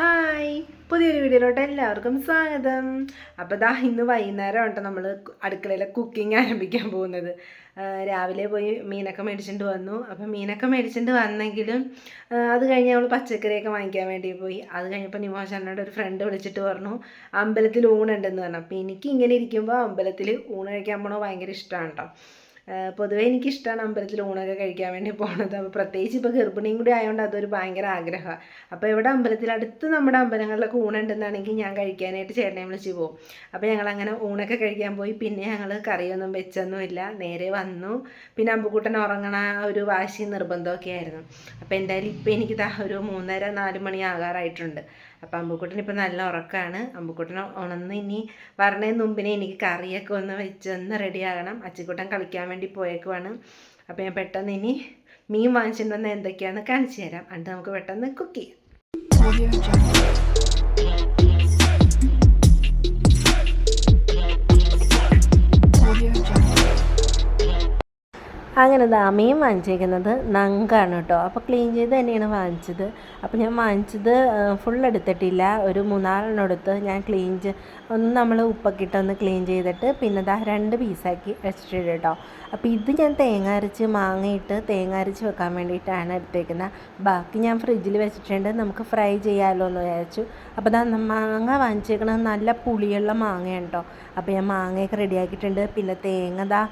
Hi. പുതിയൊരു വീഡിയോയിലോട്ട് എല്ലാവർക്കും സ്വാഗതം. അപ്പോൾ ദാ ഇന്ന് വൈകുന്നേരം കേട്ടോ നമ്മൾ അടുക്കളയിലെ കുക്കിംഗ് ആരംഭിക്കാൻ പോകുന്നത്. രാവിലെ പോയി മീനൊക്കെ മേടിച്ചിട്ട് വന്നു. അപ്പം മീനൊക്കെ മേടിച്ചിട്ട് വന്നെങ്കിലും അത് കഴിഞ്ഞ് നമ്മൾ പച്ചക്കറിയൊക്കെ വാങ്ങിക്കാൻ വേണ്ടി പോയി. അത് കഴിഞ്ഞപ്പോൾ നിമോശനോട് ഒരു ഫ്രണ്ട് വിളിച്ചിട്ട് പറഞ്ഞു അമ്പലത്തിൽ ഊണുണ്ടെന്ന് പറഞ്ഞു. അപ്പോൾ എനിക്ക് ഇങ്ങനെ ഇരിക്കുമ്പോൾ അമ്പലത്തിൽ ഊണ് കഴിക്കാൻ പോകണോ ഭയങ്കര ഇഷ്ടമാണ് കേട്ടോ പൊതുവേ എനിക്കിഷ്ടമാണ് അമ്പലത്തിൽ ഊണൊക്കെ കഴിക്കാൻ വേണ്ടി പോണത്. അപ്പോൾ പ്രത്യേകിച്ച് ഇപ്പോൾ ഗർഭിണിയും കൂടി ആയതുകൊണ്ട് അതൊരു ഭയങ്കര ആഗ്രഹമാണ് അപ്പോൾ ഇവിടെ അമ്പലത്തിൽ അടുത്ത് നമ്മുടെ അമ്പലങ്ങളിലൊക്കെ ഊണുണ്ടെന്നാണെങ്കിൽ ഞാൻ കഴിക്കാനായിട്ട് ചേട്ടനെ വിളിച്ച് പോകും അപ്പോൾ ഞങ്ങൾ അങ്ങനെ ഊണൊക്കെ കഴിക്കാൻ പോയി. പിന്നെ ഞങ്ങൾ കറിയൊന്നും വെച്ചൊന്നുമില്ല. നേരെ വന്നു. പിന്നെ അമ്പുക്കുട്ടൻ ഉറങ്ങണ ഒരു വാശി നിർബന്ധമൊക്കെ ആയിരുന്നു. അപ്പോൾ എന്തായാലും ഇപ്പോൾ എനിക്ക് ദാ ഒരു മൂന്നര നാല് മണി ആകാറായിട്ടുണ്ട്. അപ്പം അമ്പുക്കുട്ടൻ ഇപ്പം നല്ല ഉറക്കമാണ് അമ്പുക്കുട്ടൻ ഉണർന്ന് ഇനി വരണതിന് മുമ്പിനെ എനിക്ക് കറിയൊക്കെ ഒന്ന് വെച്ചൊന്ന് റെഡിയാകണം. അച്ചിക്കുട്ടൻ കളിക്കാൻ വേണ്ടി പോയേക്കുവാണ്. അപ്പോൾ ഞാൻ പെട്ടെന്ന് ഇനി മീൻ വാങ്ങിച്ചിട്ട് വന്ന് എന്തൊക്കെയാണെന്ന് കാണിച്ചു തരാം. എന്നിട്ട് നമുക്ക് പെട്ടെന്ന് കുക്ക് ചെയ്യാം. അങ്ങനെ അമ്മയും വാങ്ങിച്ചേക്കുന്നത് നങ്കാണ് കേട്ടോ. അപ്പോൾ ക്ലീൻ ചെയ്ത് തന്നെയാണ് വാങ്ങിച്ചത്. അപ്പോൾ ഞാൻ വാങ്ങിച്ചത് ഫുൾ എടുത്തിട്ടില്ല. ഒരു മൂന്നാലെണ്ണം എടുത്ത് ഞാൻ ക്ലീൻ ഒന്ന് നമ്മൾ ഉപ്പക്കിട്ടൊന്ന് ക്ലീൻ ചെയ്തിട്ട് പിന്നെ ദാ രണ്ട് പീസാക്കി വെച്ചിട്ടുണ്ട് കേട്ടോ. അപ്പോൾ ഇത് ഞാൻ തേങ്ങ അരച്ച് മാങ്ങയിട്ട് തേങ്ങ അരച്ച് വെക്കാൻ വേണ്ടിയിട്ടാണ് എടുത്തേക്കുന്നത്. ബാക്കി ഞാൻ ഫ്രിഡ്ജിൽ വെച്ചിട്ടുണ്ട്. നമുക്ക് ഫ്രൈ ചെയ്യാമല്ലോ എന്ന് വിചാരിച്ചു. അപ്പോൾ ദാ മാങ്ങ വാങ്ങിച്ചേക്കണത് നല്ല പുളിയുള്ള മാങ്ങയാണ് കേട്ടോ. അപ്പോൾ ഞാൻ മാങ്ങയൊക്കെ റെഡിയാക്കിയിട്ടുണ്ട് പിന്നെ തേങ്ങ ദാ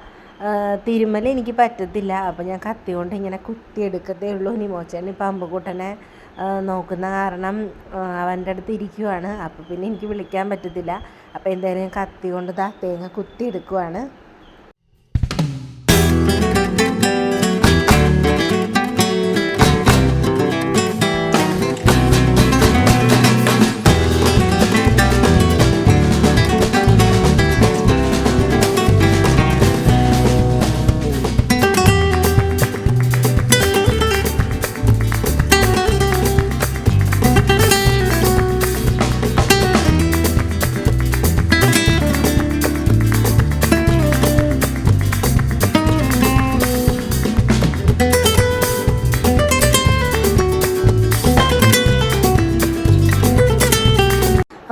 തിരുമല എനിക്ക് പറ്റത്തില്ല. അപ്പോൾ ഞാൻ കത്തി കൊണ്ട് ഇങ്ങനെ കുത്തിയെടുക്കത്തേ ഉള്ളൂ. നിമോച്ചൻ ഇപ്പം അമ്പുകൂട്ടനെ നോക്കുന്ന കാരണം അവന്റെ അടുത്ത് ഇരിക്കുവാണ്. അപ്പോൾ പിന്നെ എനിക്ക് വിളിക്കാൻ പറ്റത്തില്ല. അപ്പോൾ എന്തായാലും കത്തി കൊണ്ട് തേങ്ങ കുത്തിയെടുക്കുവാണ്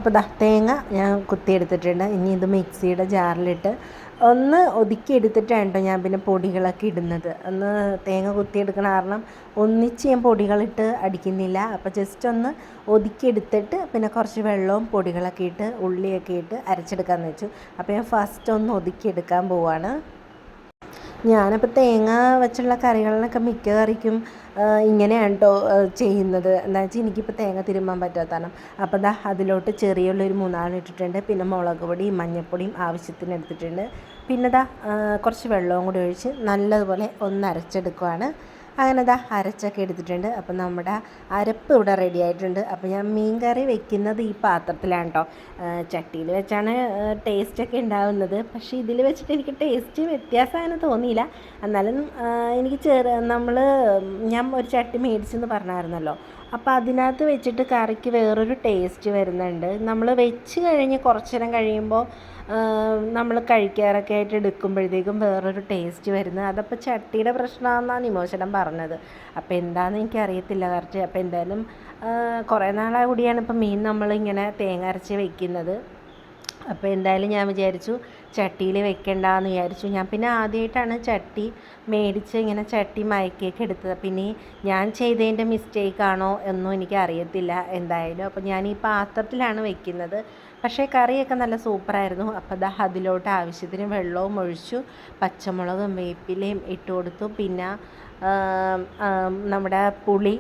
അപ്പോൾ തേങ്ങ ഞാൻ കുത്തിയെടുത്തിട്ടുണ്ട്. ഇനി ഇത് മിക്സിയുടെ ജാറിലിട്ട് ഒന്ന് ഒതുക്കി എടുത്തിട്ടാണ് കേട്ടോ ഞാൻ പിന്നെ പൊടികളൊക്കെ ഇടുന്നത്. ഒന്ന് തേങ്ങ കുത്തിയെടുക്കണ കാരണം ഒന്നിച്ച് ഞാൻ പൊടികളിട്ട് അടിക്കുന്നില്ല. അപ്പോൾ ജസ്റ്റ് ഒന്ന് ഒതുക്കി എടുത്തിട്ട് പിന്നെ കുറച്ച് വെള്ളവും പൊടികളൊക്കെ ഇട്ട് ഉള്ളിയൊക്കെ ഇട്ട് അരച്ചെടുക്കാമെന്ന് വെച്ചു. അപ്പോൾ ഞാൻ ഫസ്റ്റ് ഒന്ന് ഒതുക്കി എടുക്കാൻ പോവാണ്. ഞാനിപ്പോൾ തേങ്ങ വെച്ചുള്ള കറികളിലൊക്കെ മിക്ക കറിക്കും ഇങ്ങനെയാണ് കേട്ടോ ചെയ്യുന്നത്. എന്താ വെച്ചാൽ എനിക്കിപ്പോൾ തേങ്ങ തിരുമ്മാൻ പറ്റാത്തതാണ് അപ്പോൾ ദാ അതിലോട്ട് ചെറിയുള്ളൊരു മൂന്നാൽ ഇട്ടിട്ടുണ്ട്. പിന്നെ മുളക് പൊടിയും മഞ്ഞൾപ്പൊടിയും ആവശ്യത്തിന് എടുത്തിട്ടുണ്ട്. പിന്നെ ദാ കുറച്ച് വെള്ളവും കൂടി ഒഴിച്ച് നല്ലതുപോലെ ഒന്ന് അരച്ചെടുക്കുവാണ്. അങ്ങനെ ദാ അരച്ചൊക്കെ എടുത്തിട്ടുണ്ട്. അപ്പം നമ്മുടെ അരപ്പ് ഇവിടെ റെഡി ആയിട്ടുണ്ട്. അപ്പോൾ ഞാൻ മീൻ കറി വെക്കുന്നത് ഈ പാത്രത്തിലാണ് കേട്ടോ ചട്ടിയിൽ വെച്ചാണ് ടേസ്റ്റൊക്കെ ഉണ്ടാവുന്നത്. പക്ഷേ ഇതിൽ വെച്ചിട്ട് എനിക്ക് ടേസ്റ്റ് വ്യത്യാസമാണ് തോന്നിയില്ല. എന്നാലും എനിക്ക് ചെറു നമ്മൾ ഞാൻ ഒരു ചട്ടി മേടിച്ചെന്ന് പറഞ്ഞായിരുന്നല്ലോ. അപ്പോൾ അതിനകത്ത് വെച്ചിട്ട് കറിക്ക് വേറൊരു ടേസ്റ്റ് വരുന്നുണ്ട്. നമ്മൾ വെച്ച് കഴിഞ്ഞ് കുറച്ച് നേരം കഴിയുമ്പോൾ നമ്മൾ കഴിക്കാറൊക്കെ ആയിട്ട് എടുക്കുമ്പോഴത്തേക്കും വേറൊരു ടേസ്റ്റ് വരുന്നത് അതപ്പോൾ ചട്ടിയുടെ പ്രശ്നമാണെന്നാണ് നിമോശനം പറഞ്ഞത്. അപ്പോൾ എന്താണെന്ന് എനിക്കറിയത്തില്ല കറക്റ്റ്. അപ്പോൾ എന്തായാലും കുറേ നാളായ കൂടിയാണ് ഇപ്പോൾ മീൻ നമ്മളിങ്ങനെ തേങ്ങ അരച്ച് വെക്കുന്നത്. അപ്പോൾ എന്തായാലും ഞാൻ വിചാരിച്ചു ചട്ടിയിൽ വെക്കണ്ടെന്ന് വിചാരിച്ചു. ഞാൻ പിന്നെ ആദ്യമായിട്ടാണ് ചട്ടി മേടിച്ച് ഇങ്ങനെ ചട്ടി മയക്കിയൊക്കെ എടുത്തത്. പിന്നെ ഞാൻ ചെയ്തതിന്റെ മിസ്റ്റേക്ക് ആണോ എന്നും എനിക്ക് അറിയത്തില്ല എന്തായാലും. അപ്പോൾ ഞാൻ ഈ പാത്രത്തിലാണ് വെക്കുന്നത്. പക്ഷേ കറിയൊക്കെ നല്ല സൂപ്പറായിരുന്നു. അപ്പോൾ ദാ അതിലോട്ട് ആവശ്യത്തിന് വെള്ളവും ഒഴിച്ചു പച്ചമുളകും വേപ്പിലയും ഇട്ട് കൊടുത്തു. പിന്നെ നമ്മുടെ പുളി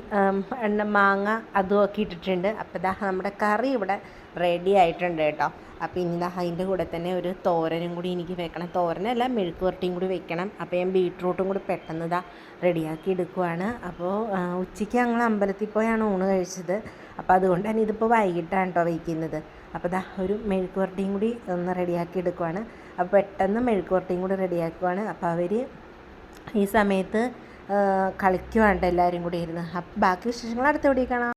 മാങ്ങ അതും ഒക്കെ ഇട്ടിട്ടുണ്ട്. അപ്പോൾ ദാ നമ്മുടെ കറി ഇവിടെ റെഡി ആയിട്ടുണ്ട് കേട്ടോ. അപ്പോൾ ഇനി അതിന്റെ കൂടെ തന്നെ ഒരു തോരനും കൂടി എനിക്ക് വെക്കണം. തോരനല്ല മെഴുക്ക് പുരട്ടിയും കൂടി വെക്കണം. അപ്പോൾ ഞാൻ ബീട്രൂട്ടും കൂടി പെട്ടെന്ന് ഇതാ റെഡിയാക്കി എടുക്കുവാണ്. അപ്പോൾ ഉച്ചയ്ക്ക് ഞങ്ങൾ അമ്പലത്തിൽ പോയാണ് ഊണ് കഴിച്ചത്. അപ്പോൾ തന്നെ ഇതിപ്പോൾ വൈകിട്ടാണ് കേട്ടോ വയ്ക്കുന്നത് അപ്പോൾ ദാ ഒരു മെഴുക്ക് പുരട്ടിയും കൂടി ഒന്ന് റെഡിയാക്കി എടുക്കുവാണ്. അപ്പോൾ പെട്ടെന്ന് മെഴുക്ക് പുരട്ടിയും കൂടി റെഡിയാക്കുവാണ് അപ്പോൾ അവർ ഈ സമയത്ത് കളിക്കുവാണ്ട് എല്ലാവരും കൂടി ഇരുന്ന്. അപ്പം ബാക്കി വിശേഷങ്ങൾ അടുത്ത വീഡിയോ കാണാം.